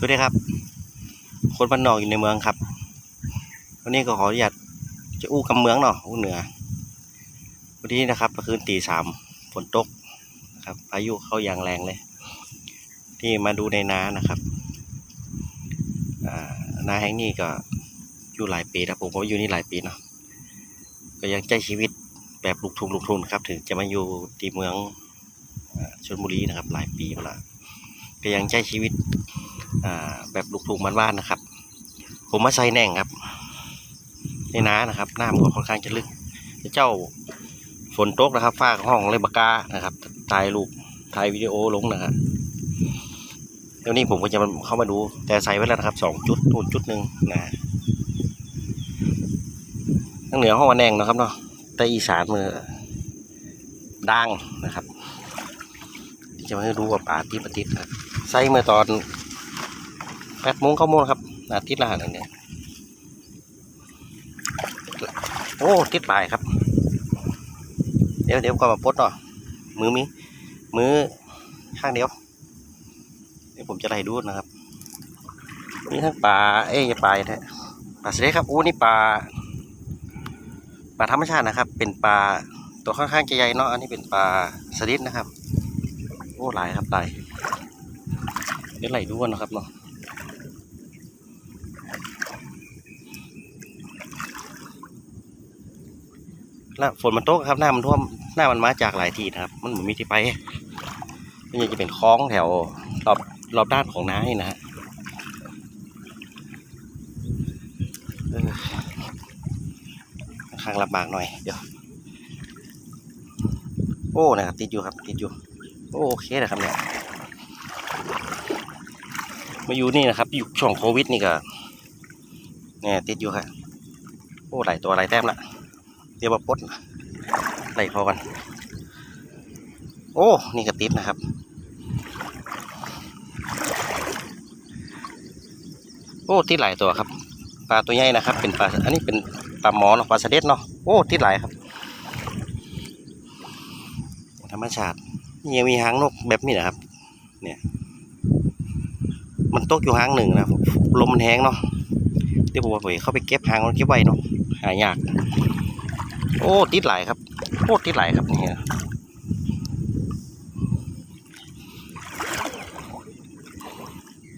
สวัสดีครับ คนบ้านนอกอยู่ในเมืองครับ วันนี้ก็ขออนุญาตจะอู้กำเมืองเนาะอู้เหนือ วันนี้นะครับเมื่อคืนตีสามฝนตกนะครับพายุเข้าอย่างแรงเลย ที่มาดูในนานะครับอ่านาแห่งนี้ก็อยู่หลายปีนะผมก็อยู่นี่หลายปีเนาะก็ยังใจชีวิตแบบลูกทุ่งลูกทุ่งครับ ถึงจะมาอยู่ที่เมืองชลบุรีนะครับ หลายปีมาแล้วก็ยังใจชีวิต แบบลูกทุงบ้านๆนะครับ ผมมาใส่แหน่งครับในน้านะครับน้ำก็ค่อนข้างจะลึกเจ้าฝนตกนะครับฟ้าห้องเลยบากานะครับถ่ายรูปถ่ายวิดีโอลงนะครับเดี๋ยวนี้ผมก็จะมาเข้ามาดูแต่ใส่ไว้แล้วนะครับสองจุดนู่นจุดหนึ่งนะทางเหนือห้องวันแนงนะครับเนาะแต่อีสานมือด่างนะครับจะมาให้ดูว่าป่าติดปฏิดใส่เมื่อตอน แปดโมงเก้าโมงครับอาทิตย์ละหันเนี่ยโอ้ติดปลายครับ เดี๋ยวเดี๋ยวก็มาปดเนาะมือมีมือข้างเดียวเดี๋ยวผมจะไล่ดูนะครับนี่ทั้งปลาเอ้ยปลาแท้ปลาเสด็จครับโอ้นี่ปลาปลาธรรมชาตินะครับ เป็นปลาตัวค่อนข้างจะใหญ่เนาะอันนี้เป็นปลาสลิดนะครับ โอ้หลายครับหลายเดี๋ยวไล่ดูกันนะครับเนาะ แล้วฝนมันตกครับหน้ามันท่วมหน้ามันมาจากหลายที่นะครับ มันเหมือนมีที่ไปนี่จะเป็นคลองแถวรอบรอบด้านของน้านี่นะฮะค้างลำบากหน่อยเดี๋ยว โอ้นะครับติดอยู่ครับติดอยู่โอ้โอเคนะครับเนี่ยมาอยู่นี่นะครับอยู่ช่วงโควิดนี่ก็เนี่ยติดอยู่ครับโอ้หลายตัวหลายแต้มละ เดี๋ยวมาปดไล่พอกัน โอ้ นี่กระติดนะครับ โอ้ติดหลายตัวครับ ปลาตัวใหญ่นะครับ เป็นปลา อันนี้เป็นปลาหมอเนาะ ปลาสด็ดเนาะ โอ้ติดหลายครับ ธรรมชาตินี่ยังมีหางนกแบบนี้นะครับ เนี่ย มันตกอยู่หางหนึ่งนะลมมันแห้งเนาะ เดี๋ยวผมไปเข้าไปเก็บหางมันเก็บไว้เนาะ หายาก โอ้ติดหลครับโอ้ติดหลครับนี่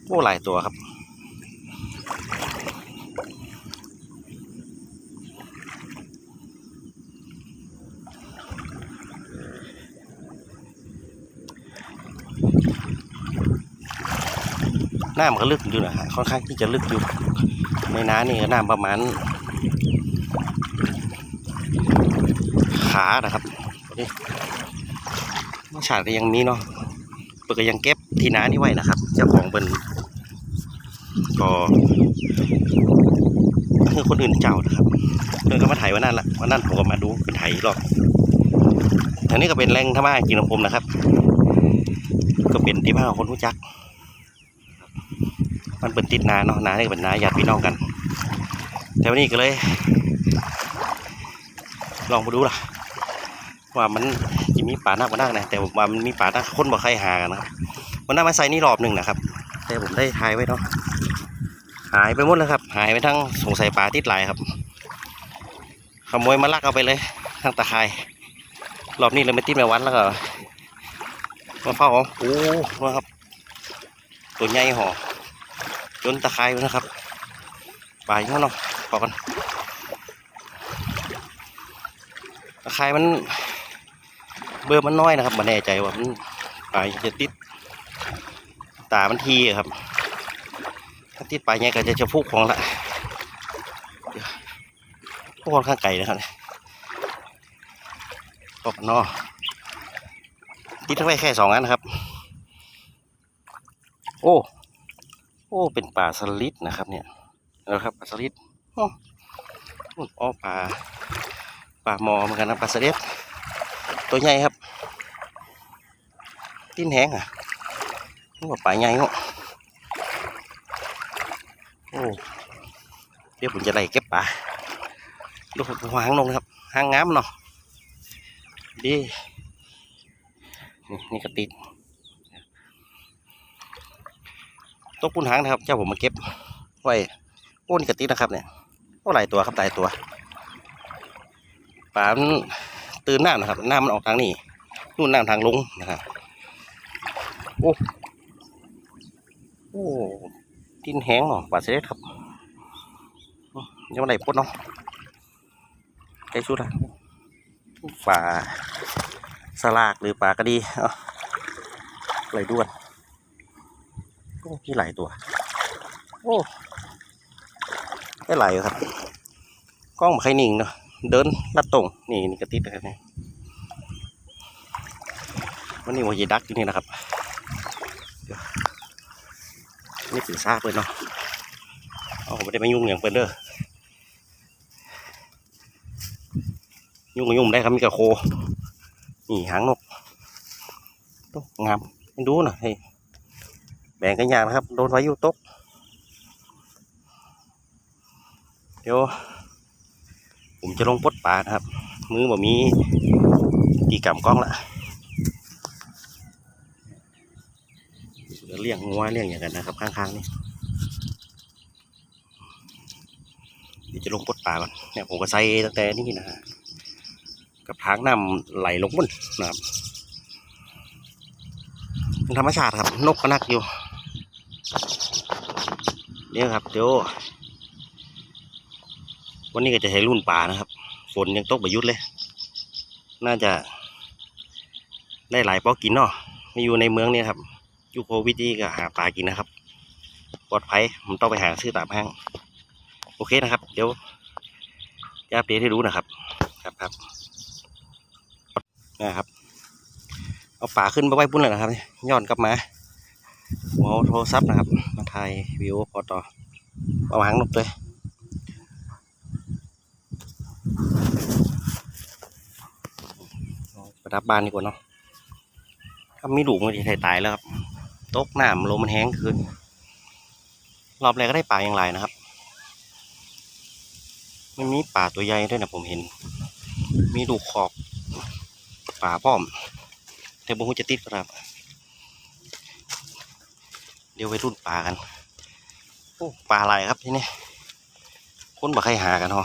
โอ้หลายตัวครับน้ำก็ลึกอยู่นะฮะค่อนข้างที่จะลึกอยู่ในน้ำนี่ก็น้ำประมาณ ขานะครับนี่มาฉากก็ยังมีเนาะเปิดก็ยังเก็บทีน้านี่ไว้นะครับ เจ้าของเป็นก็คือคนอื่นเจ้านะครับเพื่อนก็มาถ่ายวันนั้นละวันนั้นผมก็มาดูเป็นถ่ายรอบอันนี้ก็เป็นแรงธรรมะกินของผมนะครับ ก็เป็นที่บ้านของคนรู้จัก มันเป็นติดนาเนาะนานี่ก็เป็นนาญาติพี่น้องกันแต่วันนี้ก็เลย ลองมาดูล่ะ ว่ามันจะมีป่าหน้าป่าหน้านะแต่ว่ามันมีป่าหน้าคนบ่ใครหากันนะครับมันน่ามาใส่นี่รอบหนึ่งนะครับ แต่ผมได้ถ่ายไว้เนาะหายไปหมดแล้วครับ หายไปทั้งสงสัยป่าติดหลายครับ ขโมยมาลักเอาไปเลยทั้งตะไคร่รอบนี้เลยไม่ติดแม่วันแล้วก็มาเฝ้าเอาโอ้นะครับ ตัวใหญ่ห่อจนตะไคร่นะครับป่าอยู่ข้างนอกพอกันตะไคร้มัน บอร์มันน้อยนะครับมันแน่ใจว่ามันปลายจะติดตามันทีครับ ถ้าติดปลายใหญ่ก็จะจะพุกของละพวกค่อนข้างไกลนะครับปอกนอติดทั้งไว้แค่สองอันนะครับ โอ้โอ้เป็นปลาสลิดนะครับ เนี่ยนะครับปลาสลิดอ้ออ๋อปลาปลาหมอเหมือนกันนะปลาสะเด็ด ตัวใหญ่ครับติ้นแห้งอะนี่ว่าปลาใหญ่เนาะโอ้เดี๋ยวผมจะไล่เก็บปลาดูหัวหางลงนะครับหางงามเนาะดีนี่กระติดตกปุ้นหางนะครับ เจ้าผมมาเก็บไว้โอ้นี่กระติกนะครับเนี่ยโอ้หลายตัวครับหลายตัวปลา ตื่นน้ำนะครับน้ำมันออกทางนี้นู่นน้ำทางลงนะครับโอ้โอ้ดินแห้งเนาะปลาเสด็จครับยังไม่ได้ปลดเนาะใกล้ชุดละปลาสลากหรือปลากระดีไหลด้วนโอ้ที่ไหลตัว โอ้ได้หลครับ กล้องมาใครนิ่งเนาะ เดินลัดตรงนี่นี่กระติดนะครับนี่วันนี้วัยีดักอยู่นี่นะครับนี่ถือซากเลยเนาะเอาผมไม่ได้มายุ่งอย่างเปิ้นเด้อยุ่งก็ยุ่งได้ครับมีกระโคนี่หางนกต๊ะงามดูหน่อยให้แบ่งกันอย่างนะครับโดนพายุตกเดี๋ยว ผมจะลงปดปลานะครับ มือบ่มีตีกำกล้องละเดี๋ยวเลี้ยงงัวเลี้ยงอย่างกันนะครับ ข้างๆนี่เดี๋ยวจะลงปดปลาก่อนเนี่ยผมก็ใส่ตั้งแต่นี่นะกับทางน้ำไหลลงบนนะครับธรรมชาติครับ นกก็นักอยู่ เนี่ยครับเดี๋ยว วันนี้ก็จะใช้รุ่นป่านะครับ ฝนยังตกประยุทธ์เลย น่าจะ ได้หลายปอกินเนาะไม่อยู่ในเมืองเนี่ยครับอยู่โควิดนี่ก็หาปลากินนะครับ ปลอดภัยผมต้องไปหาซื้อตามห้าง โอเคนะครับ เดี๋ยวจะอัปเดตให้รู้นะครับ ครับครับนะครับ เอาป่าขึ้นไปไว้ปุ้นเลยนะครับย้อนกลับมาเอาโทรศัพท์นะครับ มาถ่ายวิดีโอพอต่อเอาหางนกเลย ประดับบ้านดีกว่าเนาะถ้ามีดุมันจะตายแล้วครับตกน้ำลมมันแห้งคืนรอบแรกก็ได้ปลาอย่างไรนะครับ มันมีปลาตัวใหญ่ด้วยนะผมเห็น มีดูขอบปลาป้อม แต่บุ้งจะติดครับ เดี๋ยวไปรุ่นปลากันโอ้ปลาอะไรครับที่นี่คนบ่ใครหากันหรอ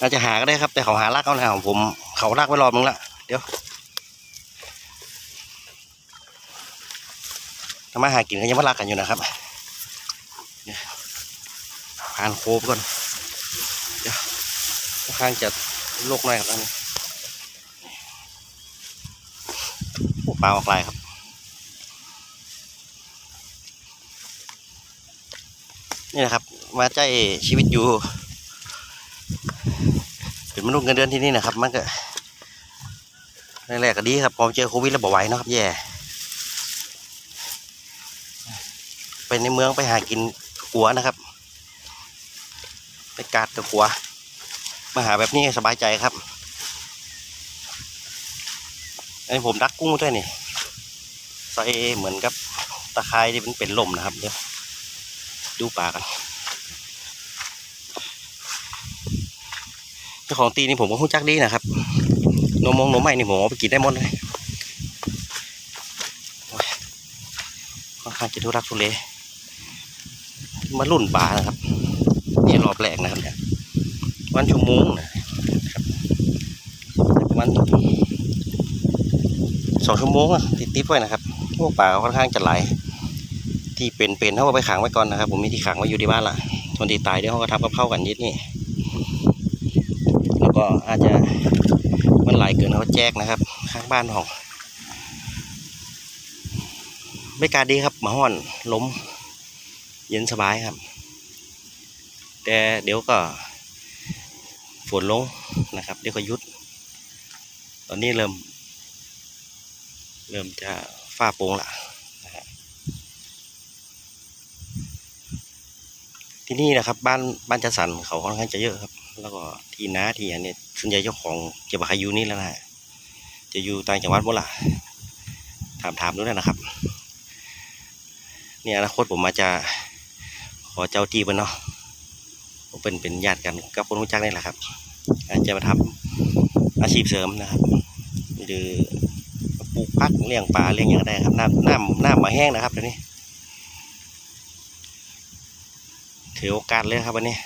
อาจจะหาก็ได้ครับ แต่เขาหาลักเอานะของผม เขาลักไว้รอบนึงละ ดี๋ยวทำมาหากินก็ยังไม่รักกันอยู่นะครับผ่านโคบก่อน เดี๋ยวค่อนข้างจะโลกหน่อยครับตอนนี้ปลาออกลายครับนี่นะครับมาใจชีวิตอยู่เป็นมนุษย์เงินเดือนที่นี่นะครับ มันก็ แรกๆก็ดีครับพอเจอโควิดแล้วบ่ไหวเนาะครับแย่ ไปในเมืองไปหากินกัวนะครับ ไปกาดกับกัว มาหาแบบนี้สบายใจครับ อันนี้ผมดักกุ้งด้วยนี่ใส่เหมือนกับตะไคร้ที่มันเป็นลมนะครับเดี๋ยวดูปลากันเจ้าของตีนี่ผมก็หู้จักดีนะครับ นมมงนมใหม่นี่ผมเอาไปกินได้หมดเลยค่อนข้างจะทุรักทุเลมารุ่นปลานะครับ นี่รอบแรกนะครับเนี่ยวันชั่วโมงนะครับประมาณสองชั่วโมงอะติดติดไว้นะครับพวกปลาค่อนข้างจะไหลที่เป็นเป็นเขาก็ไปขังไว้ก่อนนะครับ ผมมีที่ขังไว้อยู่ที่บ้านละส่วนที่ตายเดี๋ยวเขาก็ทำกับเข้ากันนิดนี่แล้วก็อาจจะ มันไหลเกินเขาแจกนะครับ ข้างบ้านของบรรยากาศดีครับหมาห้อนล้ม เย็นสบายครับ แต่เดี๋ยวก็ฝนลงนะครับ เดี๋ยวก็ยุด ตอนนี้เริ่ม เริ่มจะฝ้าโปงละนะฮะที่นี่นะครับ บ้านบ้านจัดสรรเขาค่อนข้างจะเยอะครับ แล้วก็ที่นาที่อันนี้ ส่วนใหญ่เจ้าของจะมาขายอยู่นี่แล้วนะจะอยู่ต่างจังหวัดหมดละถามถามดูได้นะครับเนี่ยอนาคตผมมาจะขอเจ้าที่เพิ่นเนาะผมเป็นเป็นญาติกันกับคนรู้จักนี่แหละครับ อาจจะมาทำอาชีพเสริมนะครับหรือปลูกพักเลี้ยงปลาเลี้ยงอย่างไรครับน้ำน้ำน้ำมาแห้งนะครับเดี๋ยวนี้ถือโอกาสเลยครับวันนี้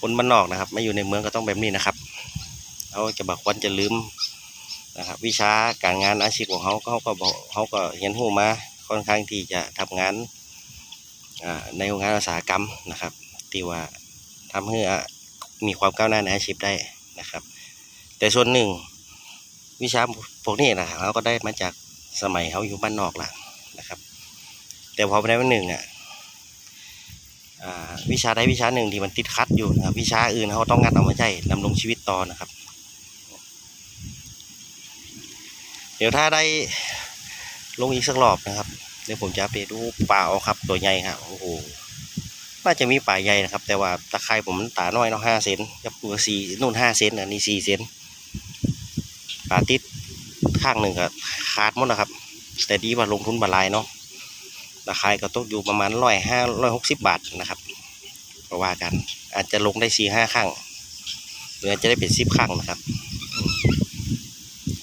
คนบ้านนอกนะครับ ไม่อยู่ในเมืองก็ต้องแบบนี้นะครับเขาจะบอกควรจะลืมนะครับ วิชาการงานอาชีพของเขาเขาก็บอกเขาก็เรียนรู้มาค่อนข้างที่จะทำงานในโรงงานอุตสาหกรรมนะครับที่ว่าทำให้มีความก้าวหน้าในอาชีพได้นะครับ แต่ส่วนหนึ่ง วิชาพวกนี้นะครับเขาก็ได้มาจากสมัยเขาอยู่บ้านนอกละนะครับ แต่พอไปได้วันหนึ่งอะอ่า วิชาใดวิชาหนึ่งที่มันติดคัดอยู่นะครับ วิชาอื่นเขาต้องงัดเอามาใช้ดำรงชีวิตต่อนะครับ เดี๋ยวถ้าได้ลงอีกสักรอบนะครับเดี๋ยวผมจะไปดูป่าเอาครับ ตัวใหญ่ครับโอ้โหน่าจะมีป่าใหญ่นะครับ แต่ว่าตะไคร่ผมตาน้อยเนาะห้าเซนกับตัวสี่นู่นห้าเซนอันนี้สี่เซนป่าติดข้างหนึ่งก็ขาดหมดนะครับ แต่ดีว่าลงทุนบาลายเนาะ ราคาก็ตกอยู่ประมาณร้อยห้าร้อยหกสิบบาทนะครับก็ว่ากัน อาจจะลงได้สี่ห้าครั้งหรืออาจจะได้เป็นสิบครั้งนะครับ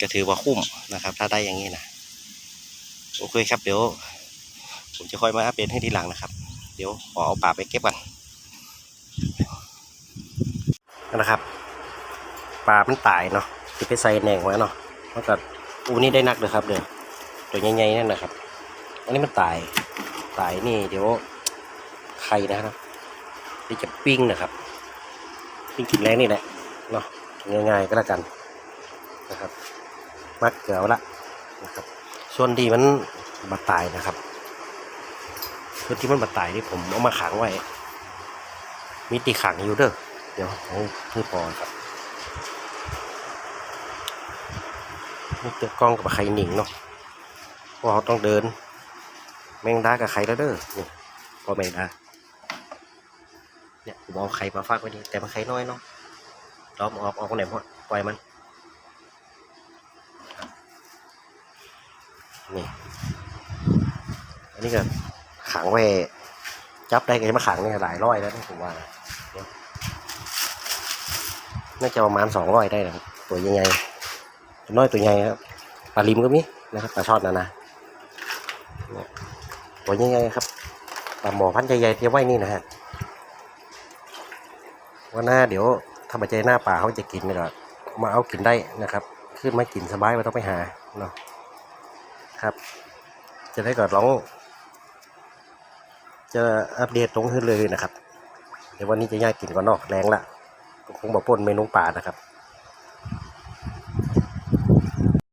ก็ถือว่าคุ้มนะครับ ถ้าได้อย่างนี้นะโอเคครับเดี๋ยว ผมจะค่อยมาอัปเดตให้ทีหลังนะครับ เดี๋ยวขอเอาป่าไปเก็บก่อนนะครับปลามันตายเนาะที่ไปใส่แหน่งไว้เนาะแล้วก็อูนี่ได้นักเลยครับเดี๋ยวตัวใหญ่ๆนั่นนะครับ อันนี้มันตาย ตายนี่เดี๋ยวไข่นะครับเดี๋ยวจะปิ้งนะครับ ปิ้งกินแรงนี่แหละเนาะง่ายๆก็แล้วกันนะครับ มักเกลือละนะครับ ส่วนที่มันมาดตายนะครับส่วนที่มันมาดตายที่ผมเอามาขังไว้ มีตีขังอยู่เด้อเดี๋ยวเอาเพื่อพอครับนี่เจอกล้องกับไข่หนิงเนาะเพราะเราต้องเดิน แมงดากับไข่แล้วเด้อนี่พอแมงดาเนี่ยผมเอาไข่มาฝากไว้ดีแต่มันไข่น้อยเนาะเรอาออกออกไหนหมดปล่อยมันนี่อันนี้ก็ขังไว้จับได้ก็จะมาขังเนี่ยหลายร้อยแล้วนะผมว่างน่าจะประมาณสองร้อยได้นะตัวใหญ่ๆน้อยตัวใหญ่ครับปลาลิมก็มีนะครับปลาช่อนนะนะ ตัวใหญ่ๆครับปลาหมอพันธุ์ใหญ่ๆที่ไว้นี่นะฮะว่าหน้าเดี๋ยวถ้ามาเจอหน้าป่าเขาจะกินก็มาเอากินได้นะครับ ขึ้นมากินสบายไม่ต้องไปหาเนาะครับ จะได้ก็ร้อง จะอัปเดตตรงขึ้นเลยนะครับ เดี๋ยววันนี้จะย่ากินก่อนเนอกแรงละก็คงบอกปนเมนูป่านะครับ